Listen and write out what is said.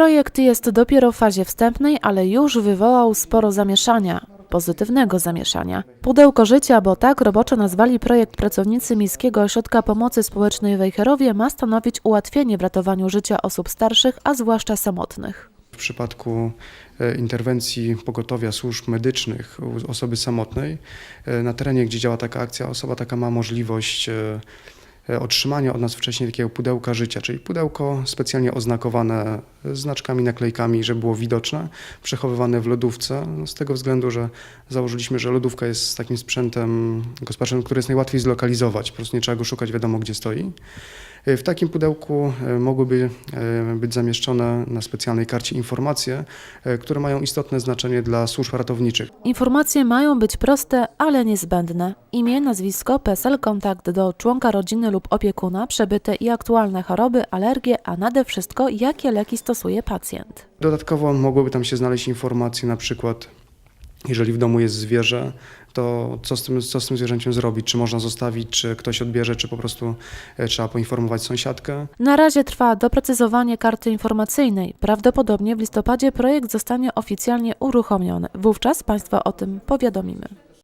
Projekt jest dopiero w fazie wstępnej, ale już wywołał sporo zamieszania. Pozytywnego zamieszania. Pudełko życia, bo tak roboczo nazwali projekt pracownicy Miejskiego Ośrodka Pomocy Społecznej w Wejherowie, ma stanowić ułatwienie w ratowaniu życia osób starszych, a zwłaszcza samotnych. W przypadku e, interwencji pogotowia służb medycznych osoby samotnej, e, na terenie, gdzie działa taka akcja, osoba taka ma możliwość e, otrzymania od nas wcześniej takiego pudełka życia, czyli pudełko specjalnie oznakowane znaczkami, naklejkami, żeby było widoczne, przechowywane w lodówce, no, z tego względu, że założyliśmy, że lodówka jest takim sprzętem gospodarczym, który jest najłatwiej zlokalizować, po prostu nie trzeba go szukać, wiadomo gdzie stoi. E, W takim pudełku e, mogłyby e, być zamieszczone na specjalnej karcie informacje, które mają istotne znaczenie dla służb ratowniczych. Informacje mają być proste, ale niezbędne. Imię, nazwisko, PESEL, kontakt do członka rodziny lub opiekuna, przebyte i aktualne choroby, alergie, a nade wszystko jakie leki stosuje pacjent. Dodatkowo mogłyby tam się znaleźć informacje na przykład jeżeli w domu jest zwierzę, to co z, tym, co z tym zwierzęciem zrobić? Czy można zostawić, czy ktoś odbierze, czy po prostu e, trzeba poinformować sąsiadkę? Na razie trwa doprecyzowanie karty informacyjnej. Prawdopodobnie w listopadzie projekt zostanie oficjalnie uruchomiony. Wówczas Państwa o tym powiadomimy.